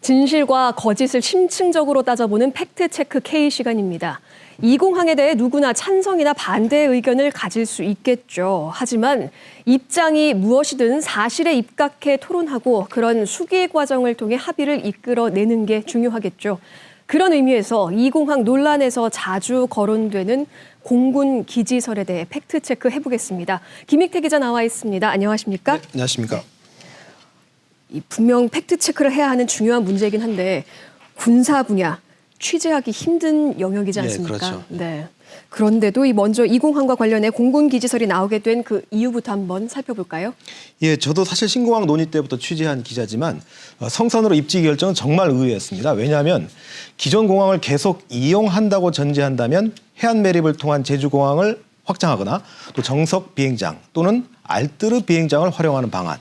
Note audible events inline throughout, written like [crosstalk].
진실과 거짓을 심층적으로 따져보는 팩트체크 K 시간입니다. 이 공항에 대해 누구나 찬성이나 반대의 의견을 가질 수 있겠죠. 하지만 입장이 무엇이든 사실에 입각해 토론하고 그런 수기 과정을 통해 합의를 이끌어내는 게 중요하겠죠. 그런 의미에서 이 공항 논란에서 자주 거론되는 공군 기지설에 대해 팩트체크 해보겠습니다. 김익태 기자 나와 있습니다. 안녕하십니까? 네, 안녕하십니까. 이 분명 팩트 체크를 해야 하는 중요한 문제이긴 한데 군사 분야 취재하기 힘든 영역이지 네, 않습니까? 그렇죠. 네. 그런데도 이 먼저 이 공항과 관련해 공군 기지설이 나오게 된 그 이유부터 한번 살펴볼까요? 예, 저도 사실 신공항 논의 때부터 취재한 기자지만 어, 성산으로 입지 결정은 정말 의외였습니다. 왜냐하면 기존 공항을 계속 이용한다고 전제한다면 해안 매립을 통한 제주 공항을 확장하거나 또 정석 비행장 또는 알뜨르 비행장을 활용하는 방안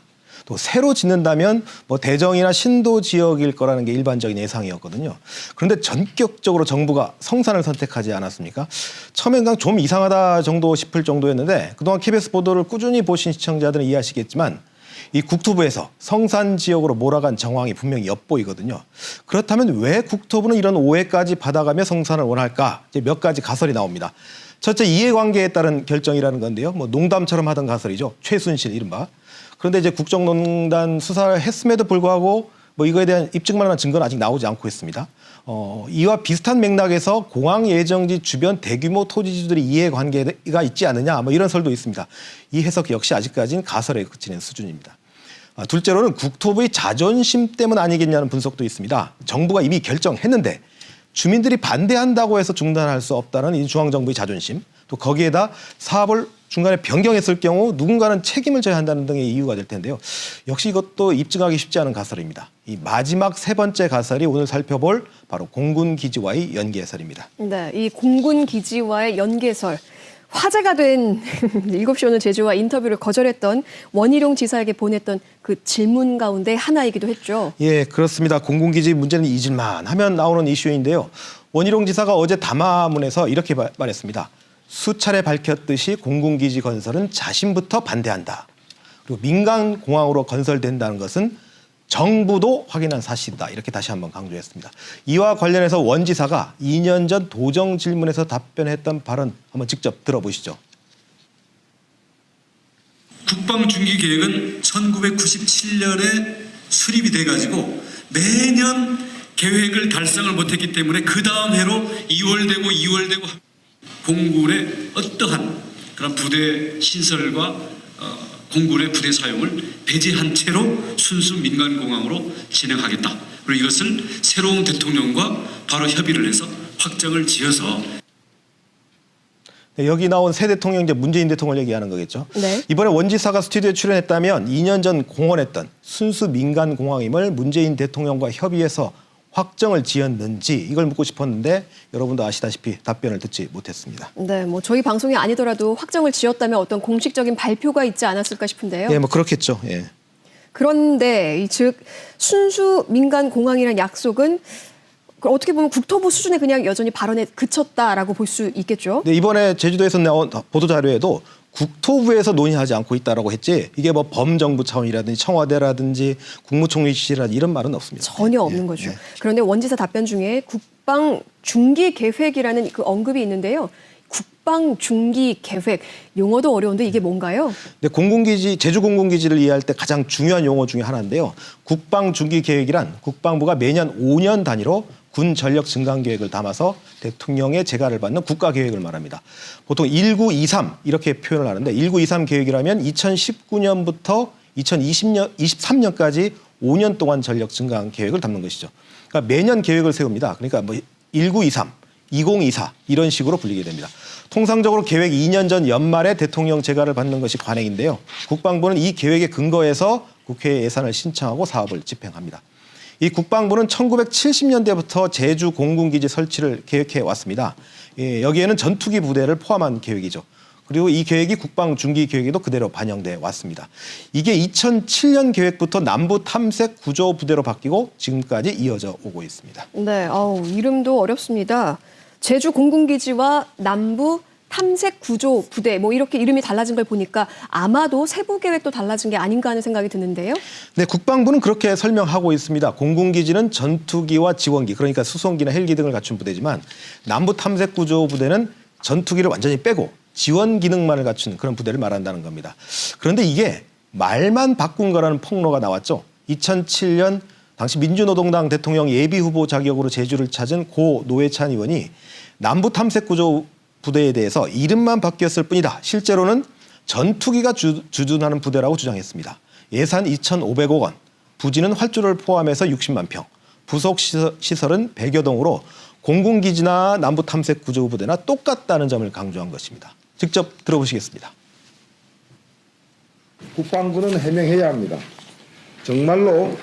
또 새로 짓는다면 뭐 대정이나 신도 지역일 거라는 게 일반적인 예상이었거든요. 그런데 전격적으로 정부가 성산을 선택하지 않았습니까? 처음엔 그냥 좀 이상하다 정도 싶을 정도였는데 그동안 KBS 보도를 꾸준히 보신 시청자들은 이해하시겠지만 이 국토부에서 성산 지역으로 몰아간 정황이 분명히 엿보이거든요. 그렇다면 왜 국토부는 이런 오해까지 받아가며 성산을 원할까? 이제 몇 가지 가설이 나옵니다. 첫째 이해관계에 따른 결정이라는 건데요. 뭐 농담처럼 하던 가설이죠. 최순실 이른바. 그런데 이제 국정농단 수사를 했음에도 불구하고 뭐 이거에 대한 입증만한 증거는 아직 나오지 않고 있습니다. 어, 이와 비슷한 맥락에서 공항 예정지 주변 대규모 토지주들이 이해관계가 있지 않느냐 뭐 이런 설도 있습니다. 이 해석 역시 아직까지는 가설에 그치는 수준입니다. 아, 둘째로는 국토부의 자존심 때문 아니겠냐는 분석도 있습니다. 정부가 이미 결정했는데 주민들이 반대한다고 해서 중단할 수 없다는 이 중앙정부의 자존심 또 거기에다 사업을 중간에 변경했을 경우 누군가는 책임을 져야 한다는 등의 이유가 될 텐데요. 역시 이것도 입증하기 쉽지 않은 가설입니다. 이 마지막 세 번째 가설이 오늘 살펴볼 바로 공군 기지와의 연계설입니다. 네, 이 공군 기지와의 연계설. 화제가 된 [laughs] 7시 오늘 제주와 인터뷰를 거절했던 원희룡 지사에게 보냈던 그 질문 가운데 하나이기도 했죠. 예, 그렇습니다. 공군기지 문제는 잊을만 하면 나오는 이슈인데요. 원희룡 지사가 어제 담화문에서 이렇게 말- 말했습니다. 수차례 밝혔듯이 공군기지 건설은 자신부터 반대한다. 그리고 민간 공항으로 건설된다는 것은 정부도 확인한 사실이다. 이렇게 다시 한번 강조했습니다. 이와 관련해서 원 지사가 2년 전 도정 질문에서 답변했던 발언 한번 직접 들어보시죠. 국방 중기 계획은 1997년에 수립이 돼 가지고 매년 계획을 달성을 못했기 때문에 그 다음 해로 2월 되고 2월 되고 공군의 어떠한 그런 부대 신설과 어, 공군의 부대 사용을 배제한 채로 순수 민간공항으로 진행하겠다. 그리고 이것을 새로운 대통령과 바로 협의를 해서 확정을 지어서 네, 여기 나온 새 대통령 이제 문재인 대통령을 얘기하는 거겠죠. 네. 이번에 원지사가 스튜디오에 출연했다면 2년 전 공언했던 순수 민간 공항임을 문재인 대통령과 협의해서 확정을 지었는지 이걸 묻고 싶었는데 여러분도 아시다시피 답변을 듣지 못했습니다. 네, 뭐 저희 방송이 아니더라도 확정을 지었다면 어떤 공식적인 발표가 있지 않았을까 싶은데요. 예, 뭐 그렇겠죠. 예. 그런데 이즉 순수 민간 공항이란 약속은 그 어떻게 보면 국토부 수준에 그냥 여전히 발언에 그쳤다라고 볼 수 있겠죠. 근데 이번에 제주도에서 나온 보도 자료에도 국토부에서 논의하지 않고 있다라고 했지 이게 뭐 범정부 차원이라든지 청와대라든지 국무총리실이라든지 이런 말은 없습니다. 전혀 없는 예, 거죠. 예. 그런데 원지사 답변 중에 국방 중기 계획이라는 그 언급이 있는데요. 국방 중기 계획 용어도 어려운데 이게 뭔가요? 근데 공군기지 제주 공군기지를 이해할 때 가장 중요한 용어 중에 하나인데요. 국방 중기 계획이란 국방부가 매년 5년 단위로 군 전력 증강 계획을 담아서 대통령의 재가를 받는 국가 계획을 말합니다. 보통 1923 이렇게 표현을 하는데 1923 계획이라면 2019년부터 2020년 23년까지 5년 동안 전력 증강 계획을 담는 것이죠. 그러니까 매년 계획을 세웁니다. 그러니까 뭐 1923 2024 이런 식으로 불리게 됩니다. 통상적으로 계획 2년 전 연말에 대통령 재가를 받는 것이 관행인데요. 국방부는 이 계획에 근거해서 국회에 예산을 신청하고 사업을 집행합니다. 이 국방부는 1970년대부터 제주 공군기지 설치를 계획해 왔습니다. 예, 여기에는 전투기 부대를 포함한 계획이죠. 그리고 이 계획이 국방 중기 계획에도 그대로 반영돼 왔습니다. 이게 2007년 계획부터 남부 탐색 구조 부대로 바뀌고 지금까지 이어져 오고 있습니다. 네, 어우, 이름도 어렵습니다. 제주 공군기지와 남부 탐색 구조 부대 뭐 이렇게 이름이 달라진 걸 보니까 아마도 세부 계획도 달라진 게 아닌가 하는 생각이 드는데요. 네, 국방부는 그렇게 설명하고 있습니다. 공군기지는 전투기와 지원기, 그러니까 수송기나 헬기 등을 갖춘 부대지만 남부 탐색 구조 부대는 전투기를 완전히 빼고 지원 기능만을 갖춘 그런 부대를 말한다는 겁니다. 그런데 이게 말만 바꾼 거라는 폭로가 나왔죠. 2007년 당시 민주노동당 대통령 예비 후보 자격으로 제주를 찾은 고 노회찬 의원이 남부 탐색 구조 부대에 대해서 이름만 바뀌었을 뿐이다. 실제로는 전투기가 주, 주둔하는 부대라고 주장했습니다. 예산 2,500억 원, 부지는 활주를 포함해서 60만 평, 부속 시설- 시설은 100여 동으로 공군기지나 남부 탐색 구조 부대나 똑같다는 점을 강조한 것입니다. 직접 들어보시겠습니다. 국방부는 해명해야 합니다. 정말로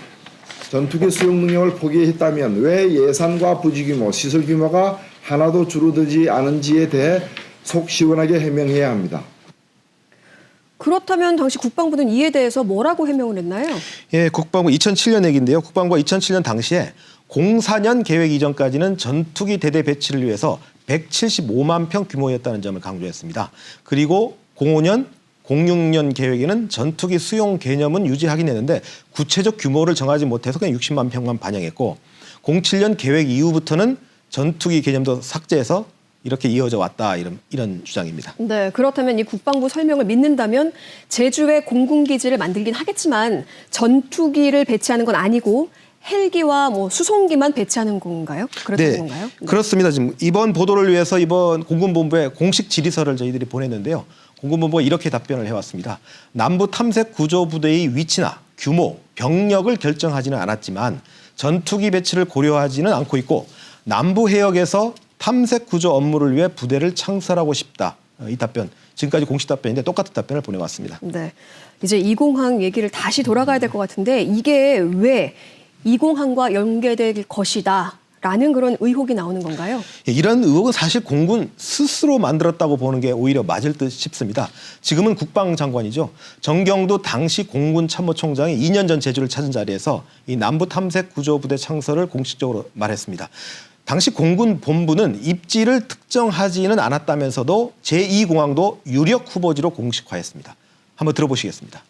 전투기 수용 능력을 포기했다면 왜 예산과 부지 규모, 시설 규모가 하나도 줄어들지 않은지에 대해 속 시원하게 해명해야 합니다. 그렇다면 당시 국방부는 이에 대해서 뭐라고 해명을 했나요? 예, 국방부 2007년 얘기인데요. 국방부가 2007년 당시에 04년 계획 이전까지는 전투기 대대 배치를 위해서 175만 평 규모였다는 점을 강조했습니다. 그리고 05년 06년 계획에는 전투기 수용 개념은 유지하긴 했는데 구체적 규모를 정하지 못해서 그냥 60만 평만 반영했고 07년 계획 이후부터는 전투기 개념도 삭제해서 이렇게 이어져 왔다 이런 이런 주장입니다. 네, 그렇다면 이 국방부 설명을 믿는다면 제주에 공군 기지를 만들긴 하겠지만 전투기를 배치하는 건 아니고 헬기와 뭐 수송기만 배치하는 건가요? 그렇다는 건가요? 네. 그렇습니다. 지금 이번 보도를 위해서 이번 공군본부에 공식 질의서를 저희들이 보냈는데요. 공군본부가 이렇게 답변을 해왔습니다. 남부 탐색 구조 부대의 위치나 규모, 병력을 결정하지는 않았지만 전투기 배치를 고려하지는 않고 있고 남부 해역에서 탐색 구조 업무를 위해 부대를 창설하고 싶다. 어, 이 답변 지금까지 공식 답변인데 똑같은 답변을 보내왔습니다. 네. 이제 이공항 얘기를 다시 돌아가야 될 것 같은데 이게 왜 이공항과 연계될 것이다. 라는 그런 의혹이 나오는 건가요? 예, 이런 의혹은 사실 공군 스스로 만들었다고 보는 게 오히려 맞을 듯 싶습니다. 지금은 국방장관이죠. 정경도 당시 공군 참모총장이 2년 전 제주를 찾은 자리에서 이 남부 탐색 구조 부대 창설을 공식적으로 말했습니다. 당시 공군 본부는 입지를 특정하지는 않았다면서도 제2공항도 유력 후보지로 공식화했습니다. 한번 들어보시겠습니다.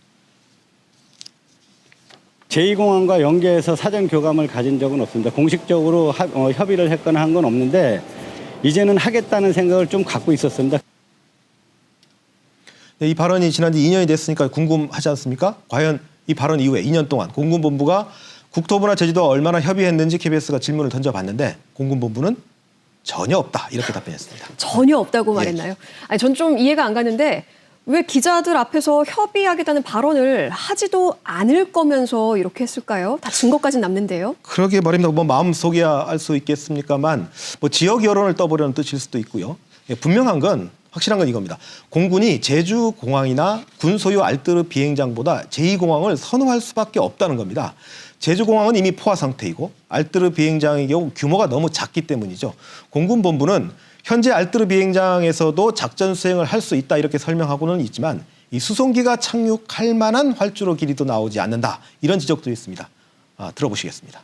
제2공항과 연계해서 사전 교감을 가진 적은 없습니다. 공식적으로 합- 어, 협의를 했거나 한 건 없는데 이제는 하겠다는 생각을 좀 갖고 있었습니다. 네, 이 발언이 지난 지 2년이 됐으니까 궁금하지 않습니까? 과연 이 발언 이후에 2년 동안 공군본부가 국토부나 제주도와 얼마나 협의했는지 KBS가 질문을 던져봤는데 공군본부는 전혀 없다 이렇게 답변했습니다. 전혀 없다고 예. 말했나요? 아니, 전 좀 이해가 안 가는데 왜 기자들 앞에서 협의하겠다는 발언을 하지도 않을 거면서 이렇게 했을까요? 다 증거까지 남는데요. 그러게 말입니다. 뭐 마음 속이야 알 수 있겠습니까만 뭐 지역 여론을 떠보려는 뜻일 수도 있고요. 예, 분명한 건 확실한 건 이겁니다. 공군이 제주 공항이나 군 소유 알뜨르 비행장보다 제2공항을 선호할 수밖에 없다는 겁니다. 제주 공항은 이미 포화 상태이고 알뜨르 비행장의 경우 규모가 너무 작기 때문이죠. 공군 본부는 현재 알뜨르 비행장에서도 작전 수행을 할 수 있다 이렇게 설명하고는 있지만 이 수송기가 착륙할 만한 활주로 길이도 나오지 않는다 이런 지적도 있습니다. 아, 들어보시겠습니다.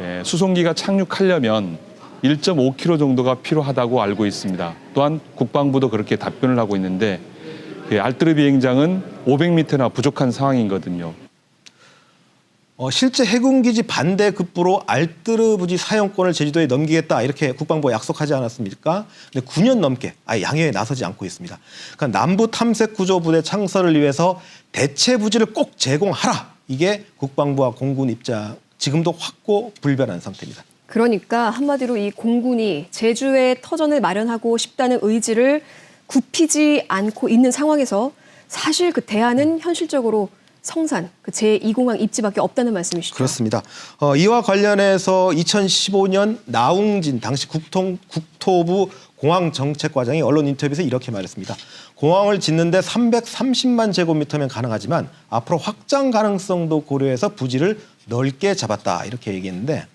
예, 수송기가 착륙하려면 1.5km 정도가 필요하다고 알고 있습니다. 또한 국방부도 그렇게 답변을 하고 있는데 그 알뜨르 비행장은 500m나 부족한 상황이거든요. 어, 실제 해군기지 반대 급부로 알뜨르 부지 사용권을 제주도에 넘기겠다 이렇게 국방부가 약속하지 않았습니까? 근데 9년 넘게 아예 양해에 나서지 않고 있습니다. 그러니까 남부 탐색 구조 부대 창설을 위해서 대체 부지를 꼭 제공하라. 이게 국방부와 공군 입장 지금도 확고 불변한 상태입니다. 그러니까 한마디로 이 공군이 제주에 터전을 마련하고 싶다는 의지를 굽히지 않고 있는 상황에서 사실 그 대안은 현실적으로 성산, 그 제2공항 입지밖에 없다는 말씀이시죠. 그렇습니다. 어, 이와 관련해서 2015년 나웅진 당시 국통, 국토부 공항정책과장이 언론 인터뷰에서 이렇게 말했습니다. 공항을 짓는데 330만 제곱미터면 가능하지만 앞으로 확장 가능성도 고려해서 부지를 넓게 잡았다 이렇게 얘기했는데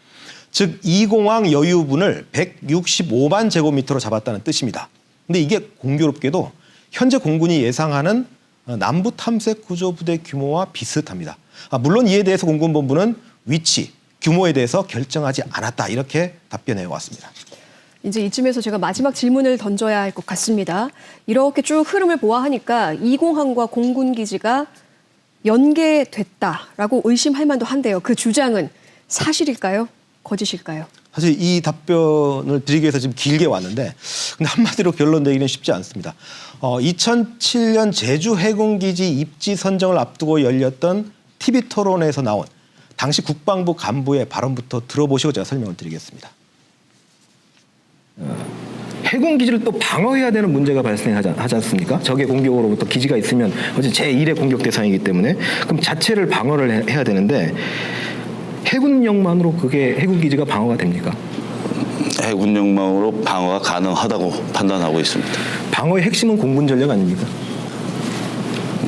즉 이 공항 여유분을 165만 제곱미터로 잡았다는 뜻입니다. 근데 이게 공교롭게도 현재 공군이 예상하는 어, 남부 탐색 구조 부대 규모와 비슷합니다. 아, 물론 이에 대해서 공군본부는 위치, 규모에 대해서 결정하지 않았다 이렇게 답변해 왔습니다. 이제 이쯤에서 제가 마지막 질문을 던져야 할 것 같습니다. 이렇게 쭉 흐름을 보아하니까 이 공항과 공군 기지가 연계됐다라고 의심할 만도 한데요. 그 주장은 사실일까요? 거짓일까요? 사실 이 답변을 드리기 위해서 지금 길게 왔는데 근데 한마디로 결론 내기는 쉽지 않습니다. 어, 2007년 제주 해군기지 입지 선정을 앞두고 열렸던 TV 토론에서 나온 당시 국방부 간부의 발언부터 들어보시고 제가 설명을 드리겠습니다. 해군 기지를 또 방어해야 되는 문제가 발생하지 않습니까? 적의 공격으로부터 기지가 있으면 어제 제1의 공격 대상이기 때문에 그럼 자체를 방어를 해- 해야 되는데 해군력만으로 그게 해군 기지가 방어가 됩니까? 해군력망으로 방어가 가능하다고 판단하고 있습니다. 방어의 핵심은 공군 전력 아닙니까?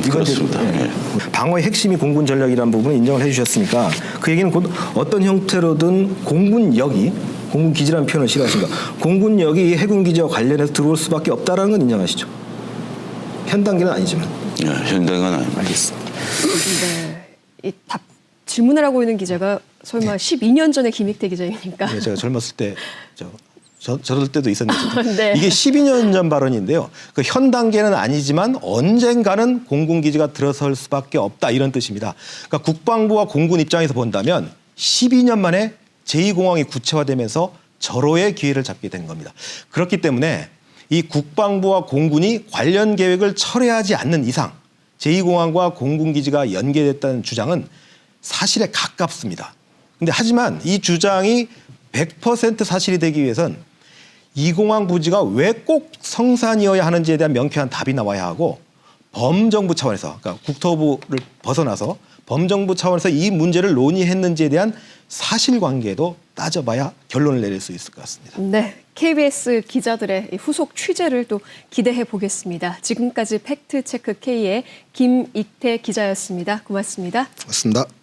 그렇습니다. 예. 예. 방어의 핵심이 공군 전력이라는 부분을 인정을 해주셨으니까 그 얘기는 곧 어떤 형태로든 공군력이 공군 기지라는 표현을 싫어하신가? 공군력이 해군 기지와 관련해서 들어올 수밖에 없다라는 건 인정하시죠? 현 단계는 아니지만. 예, 현대는 아닙니다. 알겠습니다. 네. 이 답, 질문을 하고 있는 기자가 설마 12년 전에 김익태 기자입니까? 예, 제가 젊었을 때 저, 저, 저럴 때도 있었는데 네. 이게 12년 전 발언인데요. 그 현 단계는 아니지만 언젠가는 공군 기지가 들어설 수밖에 없다 이런 뜻입니다. 그러니까 국방부와 공군 입장에서 본다면 12년 만에 제2공항이 구체화되면서 절호의 기회를 잡게 된 겁니다. 그렇기 때문에 이 국방부와 공군이 관련 계획을 철회하지 않는 이상 제2공항과 공군기지가 연계됐다는 주장은 사실에 가깝습니다. 근데 하지만 이 주장이 100% 사실이 되기 위해선 이 공항 부지가 왜 꼭 성산이어야 하는지에 대한 명쾌한 답이 나와야 하고 범정부 차원에서 그러니까 국토부를 벗어나서 범정부 차원에서 이 문제를 논의했는지에 대한 사실관계도 따져봐야 결론을 내릴 수 있을 것 같습니다. 네. KBS 기자들의 이 후속 취재를 또 기대해 보겠습니다. 지금까지 팩트체크 K의 김익태 기자였습니다. 고맙습니다. 고맙습니다.